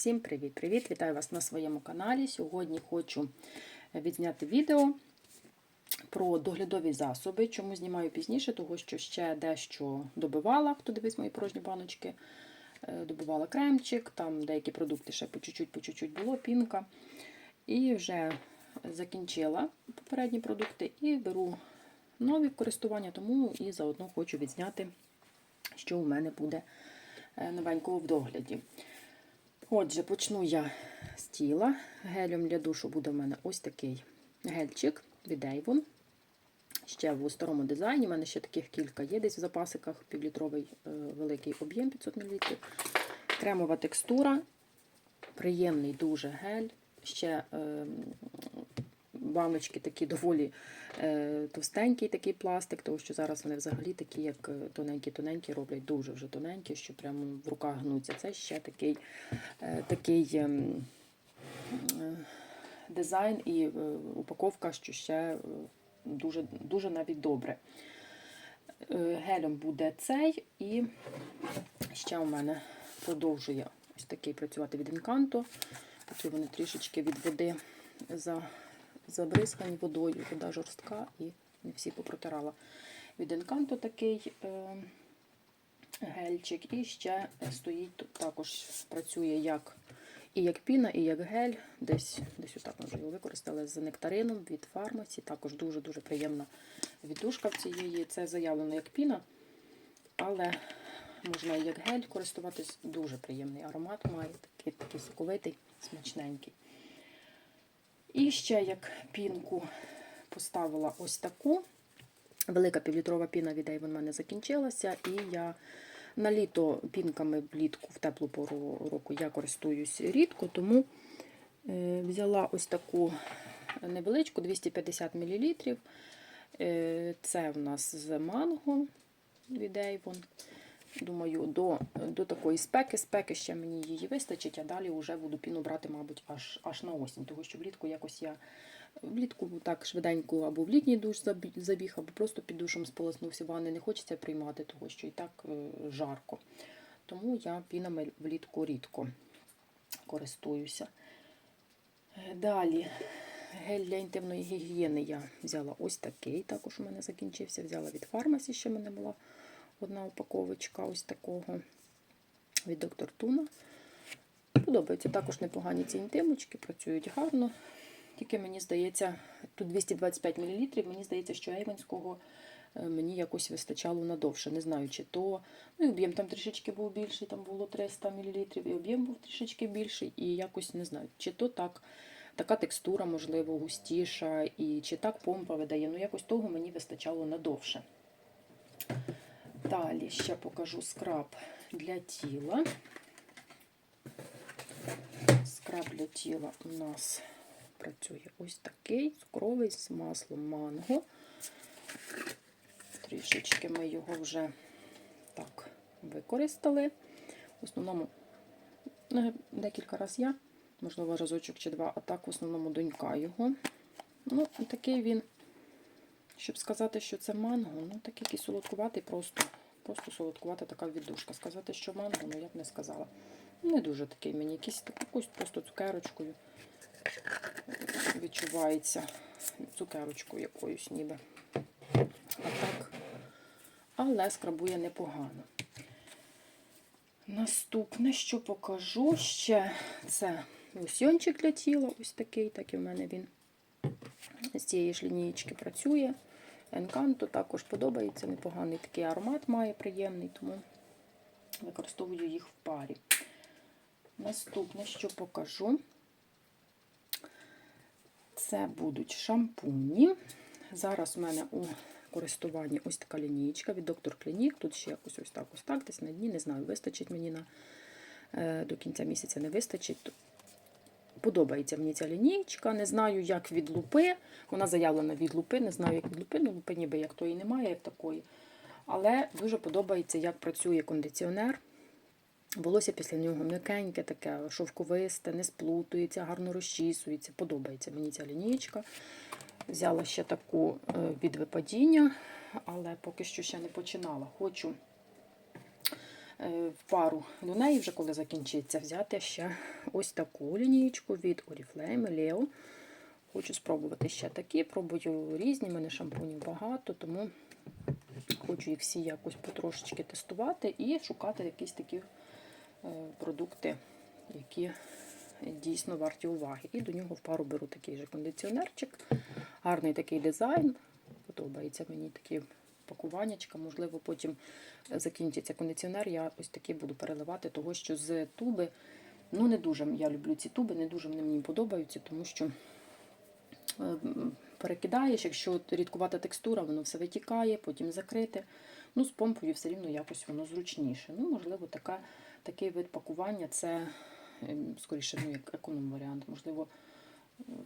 Всім привіт-привіт! Вітаю вас на своєму каналі. Сьогодні хочу відзняти відео про доглядові засоби. Чому знімаю пізніше, тому що ще дещо добивала, хто дивись мої порожні баночки. Е, Добивала кремчик, там деякі продукти ще по чуть-чуть, по чуть-чуть було, пінка. І вже закінчила попередні продукти і беру нові користування, тому і заодно хочу відзняти, що у мене буде е, новенького в догляді. Отже, почну я з тіла. Гелем для душу буде в мене ось такий гельчик від Avon. Ще в старому дизайні. У мене ще таких кілька є десь в запасиках, півлітровий е, великий об'єм 500 мл. Кремова текстура, приємний дуже гель. Ще е, баночки такі доволі е, товстенький такий пластик, тому що зараз вони взагалі такі, як тоненькі-тоненькі, роблять дуже вже тоненькі, що прямо в руках гнуться. Це ще такий, е, такий е, е, дизайн і упаковка, що ще дуже, дуже навіть добре. Гелем буде цей, і ще у мене продовжує ось такий працювати від Encanto. Такі вони трішечки від води за, забризкані водою, вода жорстка і не всі попротирала. Від Encanto такий е, гельчик. І ще стоїть також працює як і як піна, і як гель. Десь десь отак ми вже його використали з нектарином від фармаці. Також дуже-дуже приємна віддушка в цієї. Це заявлено як піна, але можна і як гель користуватись. Дуже приємний аромат має, такий, такий соковитий, смачненький. І ще як пінку поставила ось таку. Велика півлітрова піна від Avon в мене закінчилася, і я на літо пінками влітку в теплу пору року я користуюсь рідко, тому е, взяла ось таку невеличку 250 мл. Е, Це в нас з манго від Avon. Думаю, до до такої спеки, спеки ще мені її вистачить, а далі вже буду піну брати, мабуть, аж аж на осінь. Тому що влітку якось я влітку так швиденько або в літній душ забіг, або просто під душом сполоснувся, ванни не хочеться приймати, того що і так жарко. Тому я пінами влітку рідко користуюся. Далі, гель для інтимної гігієни я взяла ось такий, також у мене закінчився. Взяла від фармасі, ще мене була одна упаковочка ось такого від доктор Туна. Подобаються також непогані ці інтимочки, працюють гарно. Тільки мені здається, тут 225 мл, мені здається, що Ейвенського мені якось вистачало надовше. Не знаю, чи то. Ну, і об'єм там трішечки був більший, там було 300 мл, і об'єм був трішечки більший, і якось не знаю, чи то так, така текстура, можливо, густіша, і чи так помпа видає. Ну, якось того мені вистачало надовше. Далі ще покажу скраб для тіла. Скраб для тіла у нас працює ось такий цукровий з маслом манго. Трішечки ми його вже так використали. В основному декілька разів я, можливо, разочок чи два, а так в основному донька його. Ну, такий він, щоб сказати, що це манго, ну такий солодкуватий, просто просто солодкувата така віддушка. Сказати, що манго, ну я б не сказала. Не дуже такий мені, якийсь якусь просто цукерочкою відчувається цукерочкою якоюсь ніби. А так, але скрабує непогано. Наступне, що покажу ще, це лосьончик для тіла, ось такий, так і в мене він з цієї ж лінієчки працює. Encanto також подобається, непоганий такий аромат має приємний, тому використовую їх в парі. Наступне, що покажу, це будуть шампуні. Зараз у мене у користуванні ось така лінійка від Доктор Клінік. Тут ще якось ось так, ось так, десь на дні. Не знаю, вистачить мені на е, до кінця місяця, не вистачить. Подобається мені ця лінійка. Не знаю, як від лупи. Вона заявлена від лупи, не знаю, як від лупи, ну лупи ніби як тої немає, як такої. Але дуже подобається, як працює кондиціонер. Волосся після нього м'якеньке, таке шовковисте, не сплутується, гарно розчісується. Подобається мені ця лінійка. Взяла ще таку від випадіння, але поки що ще не починала. Хочу е, в пару до неї, вже коли закінчиться, взяти ще ось таку лінієчку від Oriflame Leo. Хочу спробувати ще такі. Пробую різні, в мене шампунів багато, тому хочу їх всі якось потрошечки тестувати і шукати якісь такі е, продукти, які дійсно варті уваги. І до нього в пару беру такий же кондиціонерчик. Гарний такий дизайн. Подобається мені такі пакуваннячка. Можливо, потім закінчиться кондиціонер. Я ось такий буду переливати, того що з туби. Ну, не дуже я люблю ці туби, не дуже вони мені подобаються, тому що е, перекидаєш, якщо рідкувата текстура, воно все витікає, потім закрите. Ну, з помпою все рівно якось воно зручніше. Ну, можливо, така, такий вид пакування це ем, скоріше ну, як економ варіант. Можливо,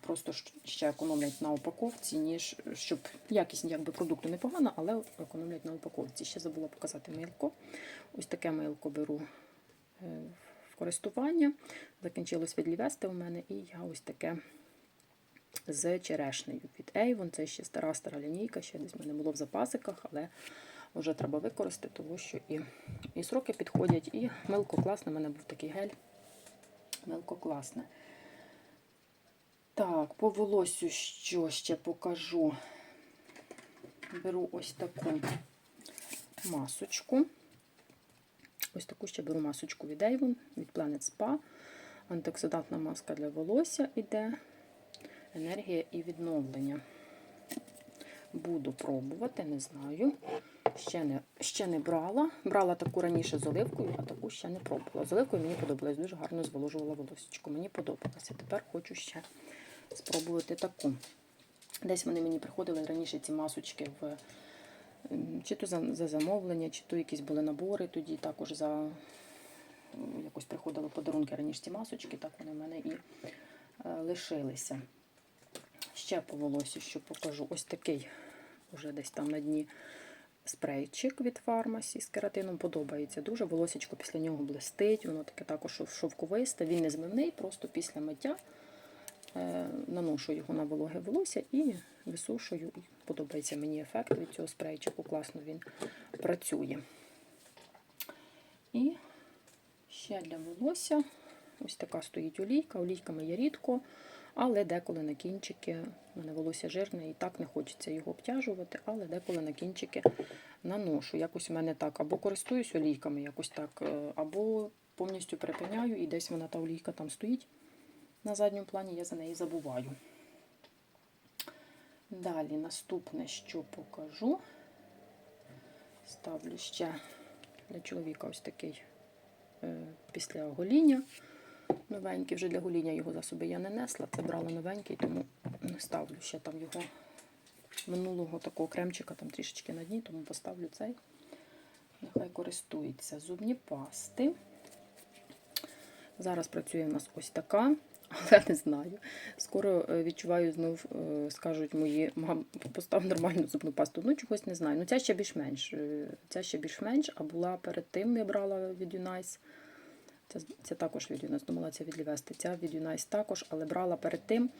просто ще економлять на упаковці, ніж щоб якість якби, продукту непогана, але економлять на упаковці. Ще забула показати милко. Ось таке милко беру е, користування. Закінчилось відлівести у мене, і я ось таке з черешнею від Avon. Це ще стара стара лінійка, ще десь в мене було в запасиках, але вже треба використати, тому що і, і сроки підходять, і милко класне. У мене був такий гель. Милко класне. Так, по волосю що ще покажу. Беру ось таку масочку. Ось таку ще беру масочку від Avon, від Planet Spa. Антиоксидантна маска для волосся іде. Енергія і відновлення. Буду пробувати, не знаю. Ще не, ще не брала. Брала таку раніше з оливкою, а таку ще не пробувала. З оливкою мені подобалось, дуже гарно зволожувала волосечко. Мені подобалося. Тепер хочу ще спробувати таку. Десь вони мені приходили раніше ці масочки в чи то за, за замовлення, чи то якісь були набори тоді, також за якось приходили подарунки раніше ці масочки, так вони в мене і е, лишилися. Ще по волосю, що покажу. Ось такий, уже десь там на дні спрейчик від фармасі з кератином. Подобається дуже. Волосечко після нього блистить, воно таке також шовковисте. Він не змивний, просто після миття наношу його на вологе волосся і висушую. І Подобається мені ефект від цього спрейчику. Класно він працює. І ще для волосся ось така стоїть олійка. Олійками я рідко, але деколи на кінчики, у мене волосся жирне і так не хочеться його обтяжувати, але деколи на кінчики наношу. Якось у мене так, або користуюсь олійками, якось так, е, або повністю перепиняю, і десь вона та олійка там стоїть на задньому плані, я за неї забуваю. Далі наступне, що покажу. Ставлю ще для чоловіка ось такий е, після гоління. Новенький, вже для гоління його засоби я не несла. Це брала новенький, тому ставлю ще там його минулого такого кремчика, там трішечки на дні, тому поставлю цей. Нехай користується. Зубні пасти. Зараз працює в нас ось така, але не знаю. Скоро е, відчуваю знов, е, скажуть мої, мам, постав нормальну зубну пасту. Ну, чогось не знаю. Ну, ця ще більш-менш. е, Ця ще більш-менш, а була перед тим, я брала від Unice. Це, це також від Unice, думала, це від Лівести. Ця від Unice також, але брала перед тим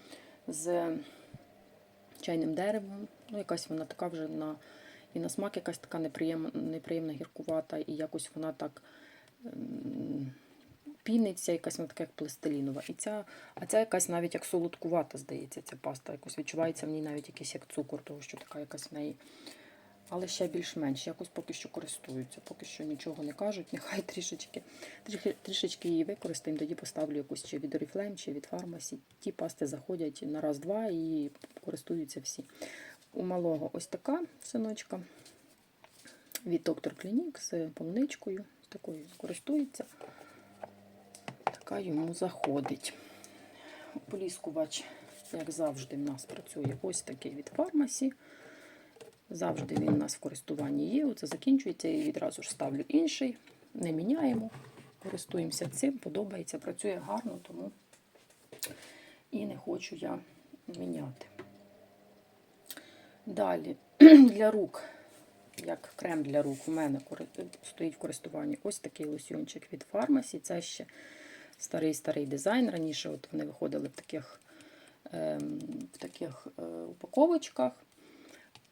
з чайним деревом. Ну, якась вона така вже на і на смак якась така неприємна, неприємна гіркувата, і якось вона так піниться, якась вона така як пластилінова. І ця, а ця якась навіть як солодкувата, здається, ця паста. Якось відчувається в ній навіть якийсь як цукор, тому що така якась в неї. Але ще більш-менш, якось поки що користуються, поки що нічого не кажуть, нехай трішечки, трішечки її використаємо, тоді поставлю якусь чи від Oriflame, чи від фармасі. Ті пасти заходять на раз-два і користуються всі. У малого ось така синочка від Доктор Клінік з полуничкою. Такою користується. Така йому заходить. Поліскувач, як завжди, в нас працює ось такий від фармасі. Завжди він у нас в користуванні є. Оце закінчується і відразу ж ставлю інший. Не міняємо. Користуємося цим, подобається, працює гарно, тому і не хочу я міняти. Далі для рук, як крем для рук, у мене стоїть в користуванні ось такий лосьончик від фармасі. Це ще старий-старий дизайн. Раніше от вони виходили в таких, ем, в таких е, упаковочках.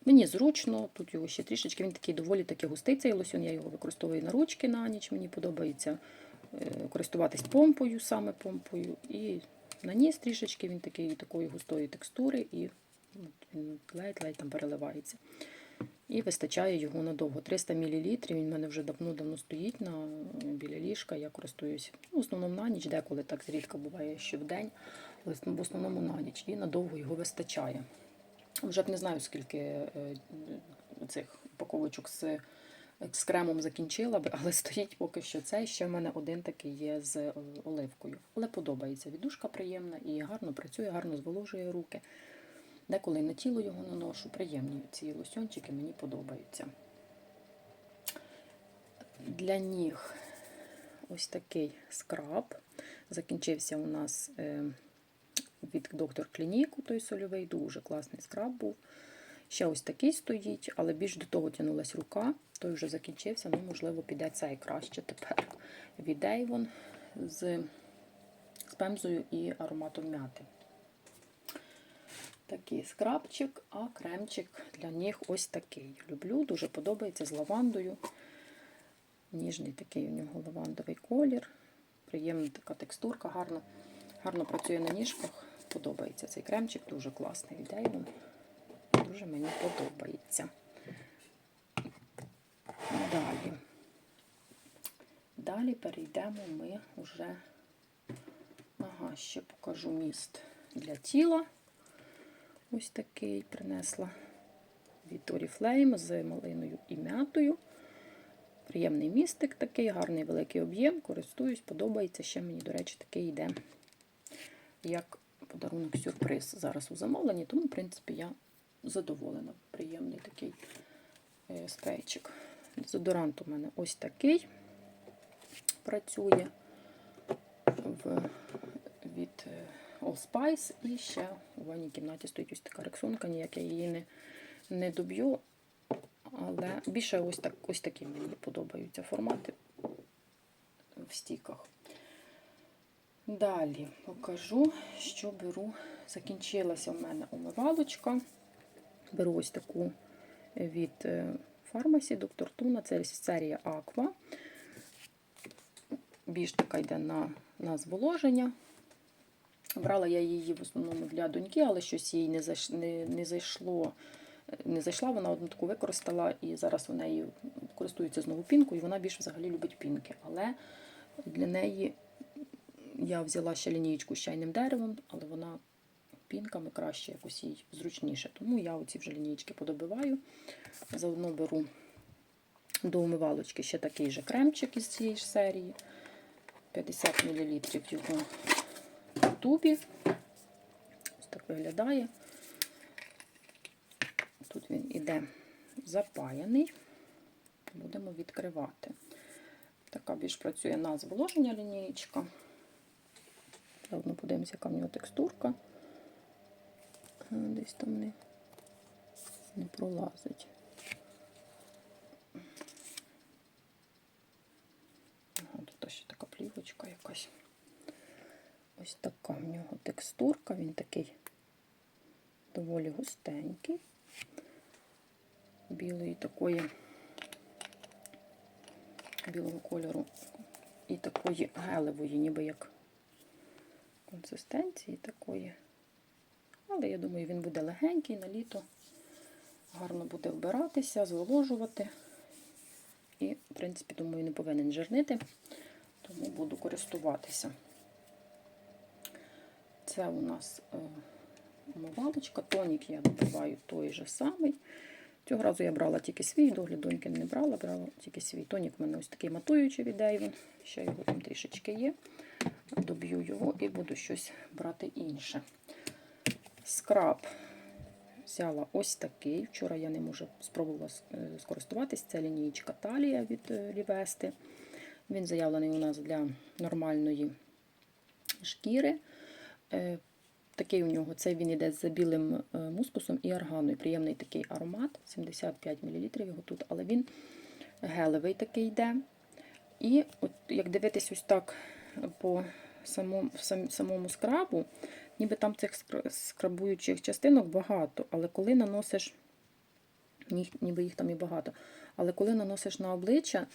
Мені зручно, тут його ще трішечки, він такий доволі таки густий цей лосьон, я його використовую на ручки на ніч. Мені подобається е, користуватись помпою, саме помпою. І на ніс трішечки він такий такої густої текстури і він ледь-ледь там переливається. І вистачає його надовго. 300 мл. Він в мене вже давно-давно стоїть на біля ліжка. Я користуюсь ну, в основному на ніч, деколи так зрідка буває, що в день, але в основному на ніч. І надовго його вистачає. Вже б не знаю, скільки е, цих упаковочок з, з кремом закінчила би, але стоїть поки що цей. Ще в мене один такий є з е, оливкою. Але подобається. Віддушка приємна і гарно працює, гарно зволожує руки. Деколи на тіло його наношу. Приємні ці лосьончики мені подобаються. Для ніг ось такий скраб. Закінчився у нас е, від доктор Клініку, той сольовий, дуже класний скраб був. Ще ось такий стоїть, але більш до того тянулась рука, той вже закінчився, ну, можливо, піде цей краще тепер. Від Avon з, з пемзою і ароматом м'яти. Такий скрабчик, а кремчик для ніг ось такий. Люблю, дуже подобається з лавандою. Ніжний такий у нього лавандовий колір. Приємна така текстурка, гарно, гарно працює на ніжках. Подобається цей кремчик, дуже класний Avon. Дуже мені подобається. Далі. Далі перейдемо ми вже. Ага, ще покажу міст для тіла. Ось такий принесла від Oriflame з малиною і м'ятою. Приємний містик такий, гарний великий об'єм. Користуюсь, подобається. Ще мені, до речі, такий йде як подарунок сюрприз зараз у замовленні, тому, в принципі, я задоволена. Приємний такий е, спрейчик. Дезодорант у мене ось такий працює в, від е, All Spice. І ще у ванній кімнаті стоїть ось така рексонка, ніяк я її не, не доб'ю. Але більше ось так, ось такі мені подобаються формати в стіках. Далі покажу, що беру. Закінчилася в мене умивалочка. Беру ось таку від фармасі доктор Туна, це серія Aqua. Більш така йде на, на зволоження. Брала я її в основному для доньки, але щось їй не, зайш, не, не зайшло. Не зайшла, вона одну таку використала, і зараз у неї користується знову пінкою, і вона більше взагалі любить пінки. Але для неї я взяла ще лінієчку з чайним деревом, але вона пінками краще якось їй зручніше. Тому я оці вже лінієчки подобиваю. Заодно беру до умивалочки ще такий же кремчик із цієї ж серії. 50 мл його тубі. Ось так виглядає. Тут він іде запаяний. Будемо відкривати. Така більш працює на зволоження лінієчка. Заодно подивимося, яка в нього текстурка. Десь там не, не пролазить. Ага, тут ще така плівочка якась. Ось така в нього текстурка, він такий доволі густенький, білої такої, білого кольору і такої гелевої, ніби як консистенції такої. Але я думаю, він буде легенький на літо, гарно буде вбиратися, зволожувати. І, в принципі, думаю, не повинен жирнити, тому буду користуватися. Це у нас е, умивалочка, тонік я добиваю той же самий. Цього разу я брала тільки свій, догляд доньки не брала, брала тільки свій. Тонік у мене ось такий матуючий від Avon, ще його там трішечки є. Доб'ю його і буду щось брати інше. Скраб взяла ось такий. Вчора я ним уже спробувала скористуватись. Це лінієчка талія від Лівести. Він заявлений у нас для нормальної шкіри. Такий у нього цей він йде з білим мускусом і арганою. Приємний такий аромат, 75 мл його тут, але він гелевий такий йде. І от як дивитись ось так по самому, самому скрабу, ніби там цих скрабуючих частинок багато, але коли наносиш ніби їх там і багато. Але коли наносиш на обличчя, е,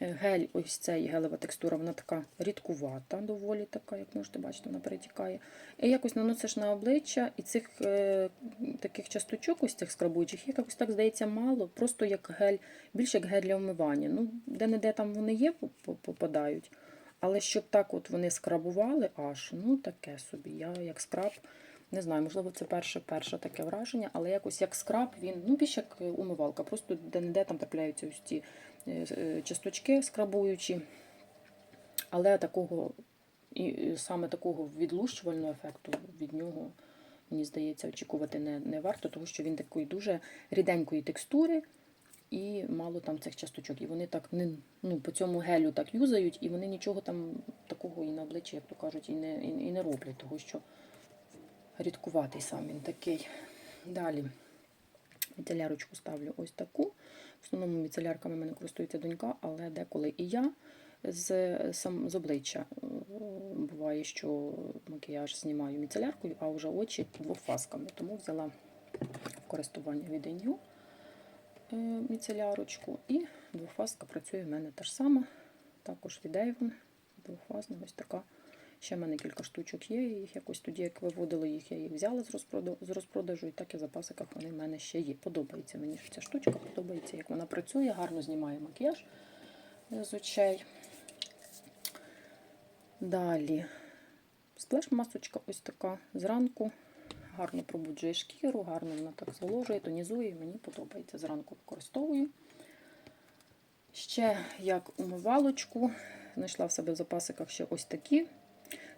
гель, ось цей гелева текстура, вона така рідкувата, доволі така, як можете бачити, вона перетікає. І якось наносиш на обличчя, і цих е, таких часточок, ось цих скрабуючих, якось так здається мало, просто як гель, більше як гель для вмивання. Ну, де-не-де там вони є, поп- поп- попадають. Але щоб так от вони скрабували аж, ну таке собі. Я як скраб, не знаю, можливо, це перше, перше таке враження, але якось як скраб, він ну більше як е, умивалка. Просто де-не-де там трапляються ось ці е, е, часточки скрабуючі. Але такого, і саме такого відлущувального ефекту від нього, мені здається, очікувати не, не варто, тому що він такої дуже ріденької текстури і мало там цих часточок. І вони так не, ну, по цьому гелю так юзають, і вони нічого там такого і на обличчі, як то кажуть, і не, і, і не роблять, тому що рідкуватий сам він такий. Далі міцелярочку ставлю ось таку. В основному міцелярками мене користується донька, але деколи і я з, сам, з обличчя. Е, Буває, що макіяж знімаю міцеляркою, а вже очі двофасками. Тому взяла в користування від Еню міцелярочку. І двофазка працює в мене та ж сама. Також від Avon. Двофазна, ось така. Ще в мене кілька штучок є. Їх якось тоді, як виводила їх, я їх взяла з розпродажу, з розпродажу і так і в запасиках вони в мене ще є. Подобається мені ця штучка, подобається, як вона працює, гарно знімає макіяж з очей. Далі сплеш-масочка ось така зранку. Гарно пробуджує шкіру, гарно вона так зволожує, тонізує. Мені подобається. Зранку використовую. Ще як умивалочку, знайшла в себе в запасиках ще ось такі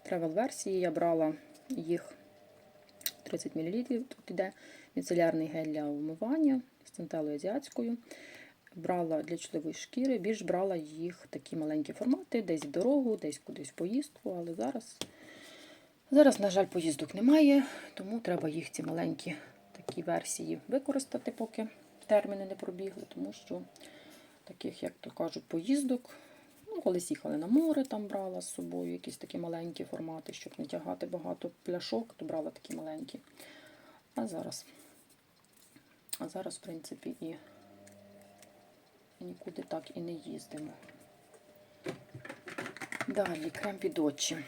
тревел-версії. Я брала їх 30 мл. Тут іде міцелярний гель для умивання з центелою азіатською. Брала для чутливої шкіри, більш брала їх такі маленькі формати, десь в дорогу, десь кудись в поїздку, але зараз, зараз, на жаль, поїздок немає, тому треба їх ці маленькі такі версії використати, поки терміни не пробігли, тому що таких, як то кажуть, поїздок. Колись їхали на море, там брала з собою якісь такі маленькі формати, щоб не тягати багато пляшок, то брала такі маленькі. А зараз, а зараз, в принципі, і нікуди так і не їздимо. Далі крем під очі.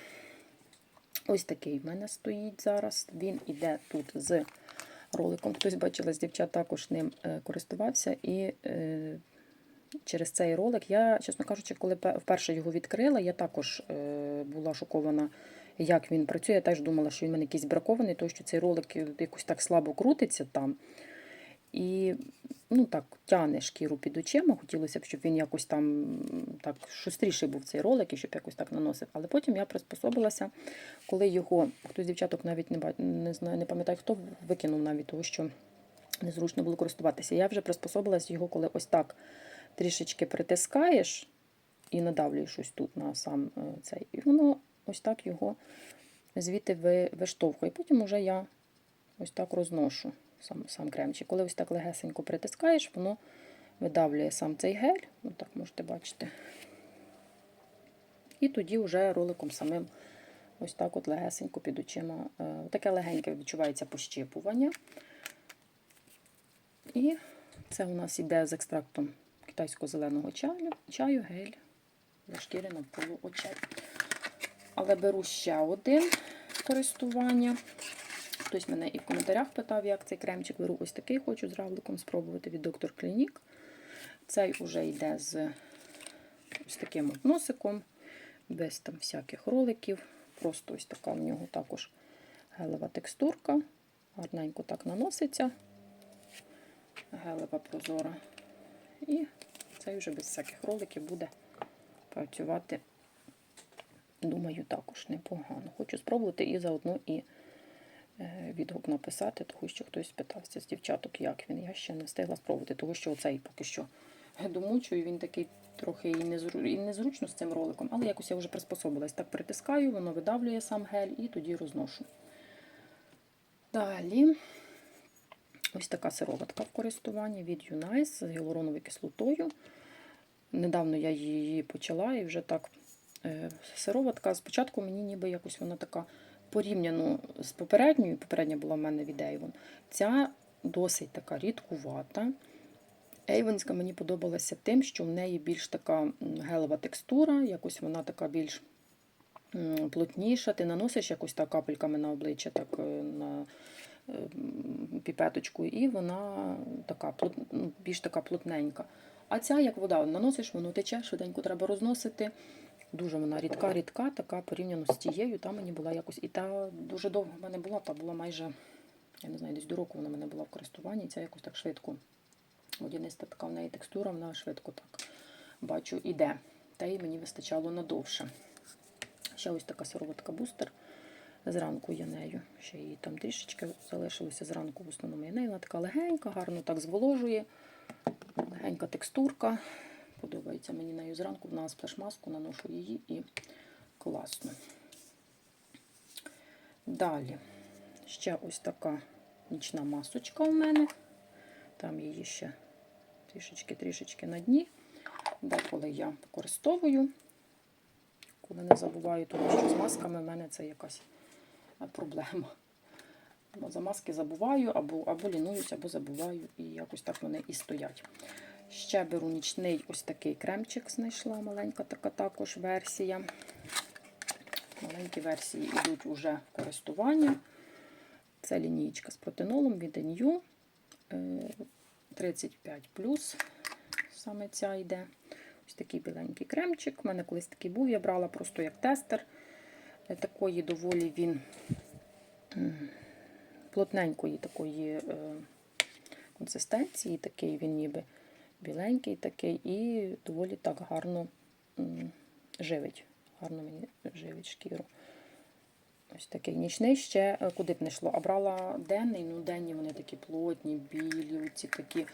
Ось такий в мене стоїть зараз. Він іде тут з роликом. Хтось бачила з дівчат також ним е, користувався. І е, через цей ролик я, чесно кажучи, коли вперше його відкрила, я також е, була шокована, як він працює. Я теж думала, що він в мене якийсь бракований, тому що цей ролик якось так слабо крутиться там. І ну так, тяне шкіру під очима. Хотілося б, щоб він якось там так шустріший був цей ролик і щоб якось так наносив. Але потім я приспособилася, коли його хтось з дівчаток навіть не не знаю, не пам'ятаю, хто викинув навіть того, що незручно було користуватися. Я вже приспособилася його, коли ось так трішечки притискаєш і надавлюєш ось тут на сам е, цей. І воно ось так його звідти ви- виштовхує. Потім уже я ось так розношу сам, сам кремчик. Коли ось так легесенько притискаєш, воно видавлює сам цей гель, ну так можете бачити. І тоді вже роликом самим ось так от легесенько під очима. е, Таке легеньке відчувається пощипування. І це у нас іде з екстрактом китайського зеленого чаю, чаю гель для шкіри навколо очей. Але беру ще один користування. Хтось мене і в коментарях питав, як цей кремчик беру. Ось такий хочу з равликом спробувати від доктор Клінік. Цей уже йде з ось таким носиком, без там всяких роликів. Просто ось така в нього також гелева текстурка. Гарненько так наноситься. Гелева прозора. І цей вже без всяких роликів буде працювати, думаю, також непогано. Хочу спробувати і заодно і е, відгук написати, тому що хтось питався з дівчаток, як він. Я ще не встигла спробувати, тому що оцей поки що домучую, він такий трохи і, незру... і незручно з цим роликом, але якось я вже приспособилась. Так притискаю, воно видавлює сам гель і тоді розношу. Далі ось така сироватка в користуванні від Unice з гіалуроновою кислотою. Недавно я її почала і вже так е, сироватка. Спочатку мені ніби якось вона така порівняно з попередньою, попередня була в мене від Avon, Ця досить така рідкувата. Ейвенська мені подобалася тим, що в неї більш така м, гелева текстура, якось вона така більш плотніша. Ти наносиш якось так капельками на обличчя, так е, на е, піпеточку, і вона така ну, більш така плотненька. А ця, як вода, наносиш, воно тече, швиденько треба розносити. Дуже вона рідка, рідка, така порівняно з тією. Та мені була якось. І та дуже довго в мене була, та була майже, я не знаю, десь до року вона в мене була в користуванні. Ця якось так швидко. Водяниста така в неї текстура, вона швидко так бачу іде. Та й мені вистачало надовше. Ще ось така сироватка бустер. Зранку я нею. Ще її там трішечки залишилося зранку, в основному я нею. Вона така легенька, гарно так зволожує. Легенька текстурка. Подобається мені нею зранку. На сплеш-маску наношу її і класно. Далі. Ще ось така нічна масочка у мене. Там її ще трішечки-трішечки на дні. Деколи я використовую, коли не забуваю, тому що з масками в мене це якась проблема. Бо за маски забуваю, або, або лінуюсь, або забуваю, і якось так вони і стоять. Ще беру нічний ось такий кремчик, знайшла маленька така також версія. Маленькі версії йдуть уже в користування. Це лінійка з протинолом від. Е, 35 саме ця йде. Ось такий біленький кремчик. У мене колись такий був, я брала просто як тестер. Е, Такої доволі він плотненької такої е, консистенції, такий він ніби біленький такий, і доволі так гарно живить. Гарно мені живить шкіру. Ось такий нічний ще е, куди б не йшло. А брала денний, ну денні вони такі плотні, білі, оці такі,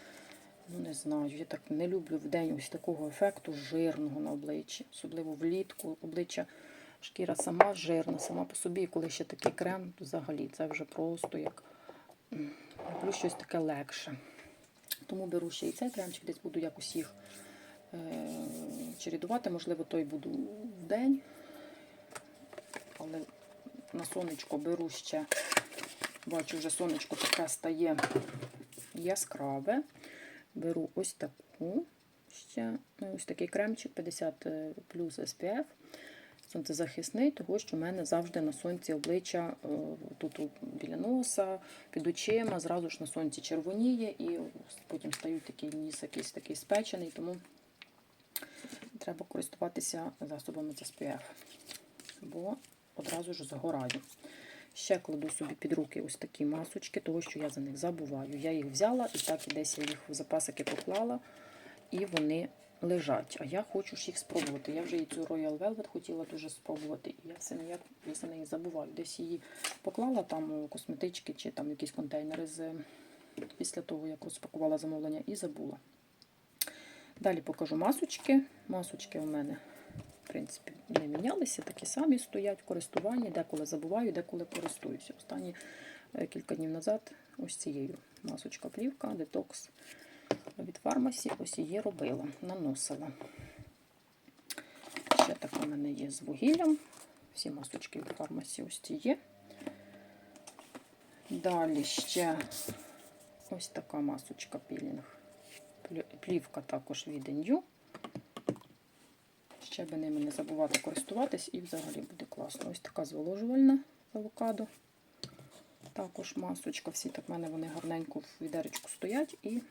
ну не знаю, я так не люблю в день ось такого ефекту жирного на обличчі. Особливо влітку обличчя, шкіра сама жирна, сама по собі. І коли ще такий крем, то взагалі це вже просто як люблю щось таке легше. Тому беру ще і цей кремчик, десь буду якось їх е- чередувати. Можливо, той буду в день. Але на сонечко беру ще, бачу, вже сонечко таке стає яскраве. Беру ось таку ще, ну, ось такий кремчик 50 плюс SPF. Сонцезахисний, того що в мене завжди на сонці обличчя е, тут біля носа, під очима, зразу ж на сонці червоніє, і потім стають такий ніс якийсь такий спечений, тому треба користуватися засобами SPF, бо одразу ж згораю. Ще кладу собі під руки ось такі масочки, того що я за них забуваю. Я їх взяла і так і десь я їх в запасики поклала, і вони лежать. А я хочу ж їх спробувати. Я вже і цю Royal Velvet хотіла дуже спробувати. І я все ніяк за неї забуваю. Десь її поклала там у косметички чи там якісь контейнери з після того, як розпакувала замовлення, і забула. Далі покажу масочки. Масочки у мене, в принципі, не мінялися, такі самі стоять в користуванні, деколи забуваю, деколи користуюся. Останні е, кілька днів назад ось цією масочка плівка, детокс від фармасі, ось її робила, наносила. Ще така в мене є з вугіллям. Всі масочки від фармасі ось ці є. Далі ще ось така масочка пілінг. Плівка також від NU. Ще би ними не забувати користуватись і взагалі буде класно. Ось така зволожувальна авокадо. Також масочка. Всі так в мене вони гарненько в відеречку стоять. І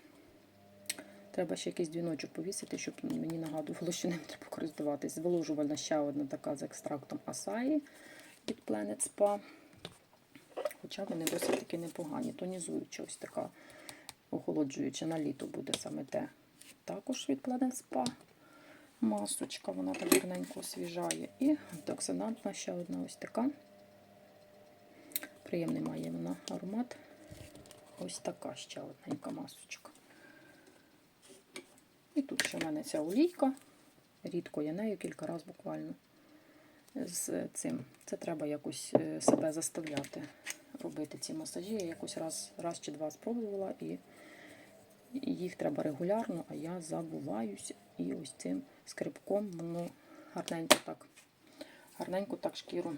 треба ще якийсь дзвіночок повісити, щоб мені нагадувало, що ним треба користуватись. Зволожувальна ще одна така з екстрактом Асаї від Planet Spa. Хоча вони досить таки непогані. Тонізуюча ось така охолоджуюча на літо буде саме те. Також від Planet Spa масочка, вона так гарненько освіжає. І антиоксидантна ще одна ось така. Приємний має вона аромат. Ось така ще одненька масочка. І тут ще в мене ця олійка. Рідко я нею кілька разів буквально з цим. Це треба якось е, себе заставляти робити ці масажі. Я якось раз, раз чи два спробувала, і їх треба регулярно, а я забуваюся. І ось цим скрибком воно гарненько так, гарненько так шкіру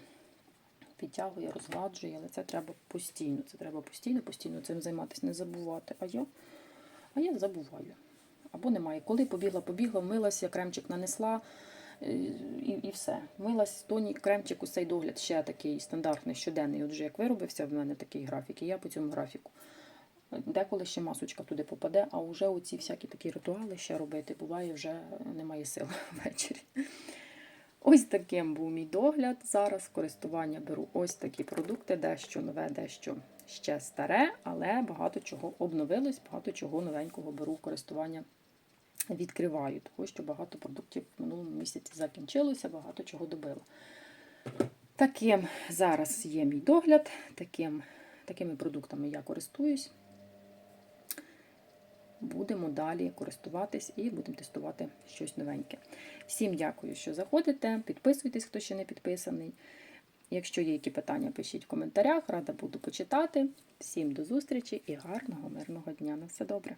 підтягує, розгладжує, але це треба постійно. Це треба постійно, постійно цим займатися, не забувати. А я, а я забуваю. Або немає. Коли побігла, побігла, вмилася, кремчик нанесла е, і, і все. Вмилась, тонік, кремчик, ось цей догляд ще такий стандартний, щоденний. Отже, як виробився в мене такий графік, і я по цьому графіку. Деколи ще масочка туди попаде, а вже оці всякі такі ритуали ще робити, буває, вже немає сил ввечері. Ось таким був мій догляд. Зараз користування беру ось такі продукти, дещо нове, дещо ще старе, але багато чого обновилось, багато чого новенького беру користування. Відкриваю, тому що багато продуктів в минулому місяці закінчилося, багато чого добила. Таким зараз є мій догляд, таким, такими продуктами я користуюсь. Будемо далі користуватись і будемо тестувати щось новеньке. Всім дякую, що заходите. Підписуйтесь, хто ще не підписаний. Якщо є які питання, пишіть в коментарях, рада буду почитати. Всім до зустрічі і гарного, мирного дня. На все добре!